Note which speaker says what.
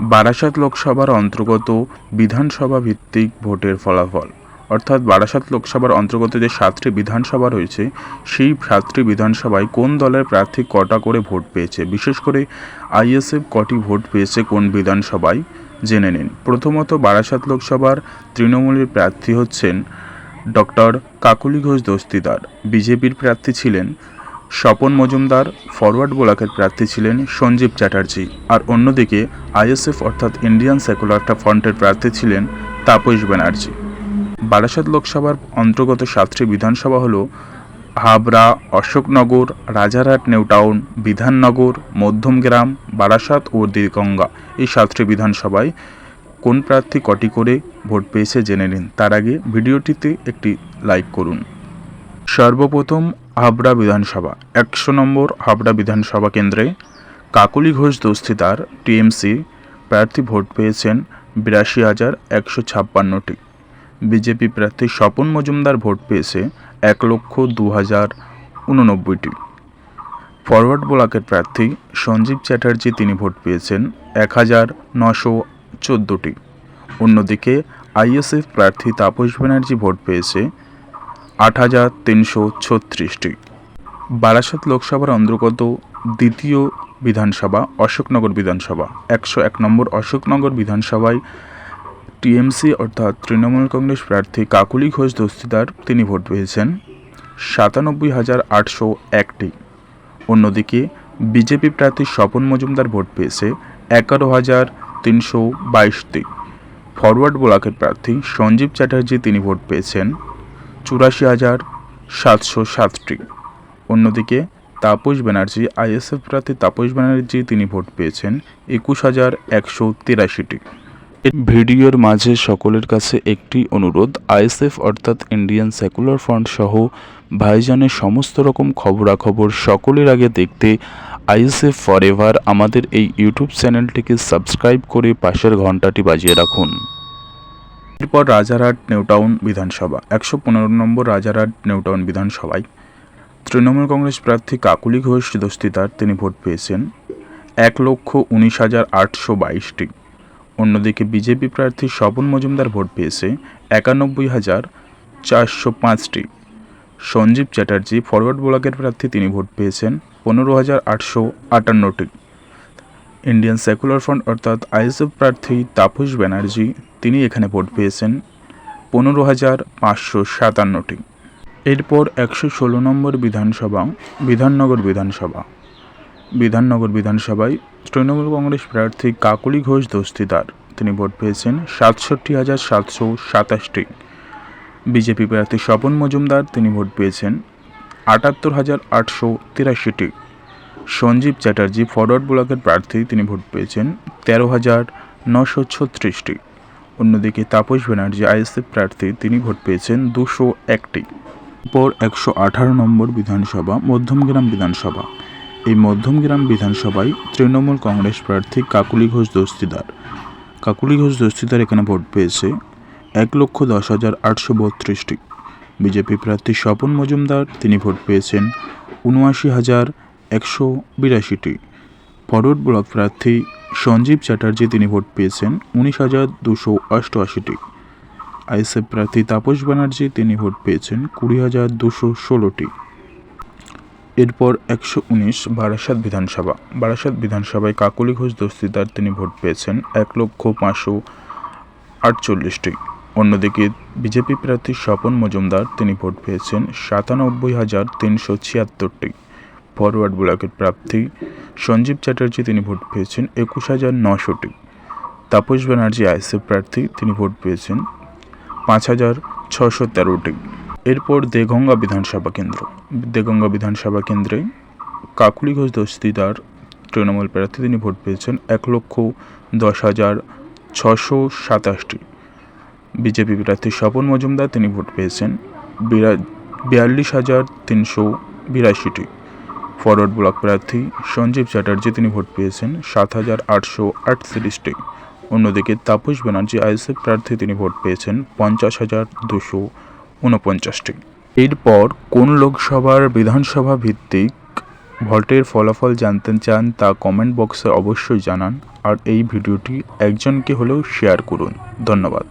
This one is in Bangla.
Speaker 1: বারাসাত লোকসভার অন্তর্গত বিধানসভা ভিত্তিক ভোটের ফলাফল। অর্থাৎ বারাসাত লোকসভার অন্তর্গত যে সাতটি বিধানসভা রয়েছে, সেই সাতটি বিধানসভায় কোন দলের প্রার্থী কটা করে ভোট পেয়েছে? বিশেষ করে আইএসএফ কটি ভোট পেয়েছে কোন বিধানসভায়? জেনে নিন। প্রথমত বারাসাত লোকসভার তৃণমূলের প্রার্থী হচ্ছেন ডক্টর কাকুলি ঘোষ দস্তিদার। বিজেপির প্রার্থী ছিলেন স্বপন মজুমদার, ফরওয়ার্ড ব্লকের প্রার্থী ছিলেন সঞ্জীব চ্যাটার্জি। আর অন্যদিকে আইএসএফ অর্থাৎ ইন্ডিয়ান সেকুলার ফ্রন্টের প্রার্থী ছিলেন তাপস ব্যানার্জি। বারাসাত লোকসভার অন্তর্গত সাতটি বিধানসভা হল হাবড়া, অশোকনগর, রাজারহাট নিউটাউন বিধাননগর মধ্যমগ্রাম বারাসাত ও দীরগঙ্গা। এই সাতটি বিধানসভায় কোন প্রার্থী কটি করে ভোট পেয়েছে জেনে নিন। তার আগে ভিডিওটিতে একটি লাইক করুন। সর্বপ্রথম হাবড়া বিধানসভা। একশো নম্বর হাবড়া বিধানসভা কেন্দ্রে কাকুলি ঘোষ দস্তিদার, টিএমসি প্রার্থী ভোট পেয়েছেন বিরাশি হাজার একশো ছাপ্পান্নটি। বিজেপি প্রার্থী স্বপন মজুমদার ভোট পেয়েছে এক লক্ষ দু হাজার উননব্বইটি। ফরওয়ার্ড ব্লকের প্রার্থী সঞ্জীব চ্যাটার্জি তিনি ভোট পেয়েছেন এক হাজার নশো চোদ্দোটি। অন্যদিকে আইএসএফ প্রার্থী তাপস ব্যানার্জি ভোট পেয়েছে আট হাজার তিনশো ছত্রিশটি। বারাসাত লোকসভার অন্তর্গত দ্বিতীয় বিধানসভা, অশোকনগর বিধানসভা। একশো এক নম্বর অশোকনগর বিধানসভায় টিএমসি অর্থাৎ তৃণমূল কংগ্রেস প্রার্থী কাকুলি ঘোষ দস্তিদার তিনি ভোট পেয়েছেন। সাতানব্বই হাজার আটশো একটি। অন্যদিকে বিজেপি প্রার্থী স্বপন মজুমদার ভোট পেয়েছে এগারো হাজার তিনশো বাইশটি। ফরওয়ার্ড ব্লকের প্রার্থী সঞ্জীব চ্যাটার্জি তিনি ভোট পেয়েছেন। চুরাশি হাজার সাতশো সাতটি। অন্যদিকে তাপস ব্যানার্জি, আইএসএফ প্রার্থী তাপস ব্যানার্জি, তিনি ভোট পেয়েছেন একুশ হাজার একশো তিরাশিটি। ভিডিওর মাঝে সকলের কাছে একটি অনুরোধ, আইএসএফ অর্থাৎ ইন্ডিয়ান সেকুলার ফ্রন্ট সহ ভাইজানের সমস্ত রকম খবরাখবর সকলের আগে দেখতে আইএসএফ ফরএভার আমাদের এই ইউটিউব চ্যানেলটিকে সাবস্ক্রাইব করে পাশের ঘন্টাটি বাজিয়ে রাখুন। এরপর রাজারহাট নিউটাউন বিধানসভা, একশো পনেরো নম্বর রাজারহাট নিউটাউন বিধানসভায়। তৃণমূল কংগ্রেস প্রার্থী কাকুলি ঘোষ দস্তিদার তিনি ভোট পেয়েছেন এক লক্ষ উনিশ হাজার আটশো বাইশটি। অন্যদিকে বিজেপি প্রার্থী স্বপন মজুমদার ভোট পেয়েছে একানব্বই হাজার চারশো পাঁচটি। সঞ্জীব চ্যাটার্জি ফরওয়ার্ড ব্লকের প্রার্থী তিনি ভোট পেয়েছেন পনেরো হাজার আটশো আটান্নটি। ইন্ডিয়ান সেকুলার ফ্রন্ট অর্থাৎ আইএসএফ প্রার্থী তাপস ব্যানার্জি, তিনি এখানে ভোট পেয়েছেন পনেরো হাজার পাঁচশো সাতান্নটি। এরপর একশো ষোলো নম্বর বিধানসভা, বিধাননগর বিধানসভা। বিধাননগর বিধানসভায় তৃণমূল কংগ্রেস প্রার্থী কাকুলি ঘোষ দস্তিদার, তিনি ভোট পেয়েছেন সাতষট্টি হাজার সাতশো সাতাশটি। বিজেপি প্রার্থী স্বপন মজুমদার, তিনি ভোট পেয়েছেন আটাত্তর হাজার আটশো তিরাশিটি। সঞ্জীব চ্যাটার্জি ফরওয়ার্ড ব্লকের প্রার্থী, তিনি ভোট পেয়েছেন তেরো হাজার নশো ছত্রিশটি। অন্যদিকে তাপস ব্যানার্জি, আইএসএফ প্রার্থী, তিনি ভোট পেয়েছেন দুশো একটি। পর একশো আঠারো নম্বর বিধানসভা, মধ্যমগ্রাম বিধানসভা। এই মধ্যমগ্রাম বিধানসভায় তৃণমূল কংগ্রেস প্রার্থী কাকুলি ঘোষ দস্তিদার। কাকুলি ঘোষ দস্তিদার এখানে ভোট পেয়েছে এক লক্ষ দশ হাজার আটশো বত্রিশটি। বিজেপি প্রার্থী স্বপন মজুমদার, তিনি ভোট পেয়েছেন উনআশি হাজার একশো বিরাশিটি। ফরওয়ার্ড ব্লক প্রার্থী সঞ্জীব চ্যাটার্জি তিনি ভোট পেয়েছেন উনিশ হাজার দুশো অষ্টআশিটি। আইএসএফ প্রার্থী তাপস ব্যানার্জি তিনি ভোট পেয়েছেন কুড়ি হাজার দুশো ষোলোটি। এরপর একশো উনিশ বারাসাত বিধানসভা। বারাসাত বিধানসভায় কাকলি ঘোষ দস্তিদার তিনি ভোট পেয়েছেন এক লক্ষ পাঁচশো আটচল্লিশটি। অন্যদিকে বিজেপি প্রার্থী স্বপন মজুমদার তিনি ভোট পেয়েছেন সাতানব্বই হাজার তিনশো ছিয়াত্তরটি। ফরওয়ার্ড ব্লকের প্রার্থী সঞ্জীব চ্যাটার্জি তিনি ভোট পেয়েছেন একুশ হাজার নশোটি তাপস ব্যানার্জি আইএসএফ প্রার্থী তিনি ভোট পেয়েছেন পাঁচ হাজার ছশো তেরোটি। এরপর দেগঙ্গা বিধানসভা কেন্দ্র। দেগঙ্গা বিধানসভা কেন্দ্রে কাকুলি ঘোষ দস্তিদার তৃণমূল প্রার্থী তিনি ভোট পেয়েছেন এক লক্ষ দশ হাজার ছশো সাতাশটি। বিজেপি প্রার্থী স্বপন মজুমদার তিনি ভোট পেয়েছেন বিরা বিয়াল্লিশ হাজার তিনশো বিরাশিটি। ফরওয়ার্ড ব্লক প্রার্থী সঞ্জীব চ্যাটার্জি, তিনি ভোট পেয়েছেন সাত হাজার আটশো আটত্রিশটি অন্যদিকে তাপস ব্যানার্জি, আইএসএফ প্রার্থী, তিনি ভোট পেয়েছেন পঞ্চাশ হাজার দুশো ঊনপঞ্চাশটি এরপর কোন লোকসভার বিধানসভা ভিত্তিক ভোটের ফলাফল জানতে চান তা কমেন্ট বক্সে অবশ্যই জানান আর এই ভিডিওটি একজনকে হলেও শেয়ার করুন। ধন্যবাদ।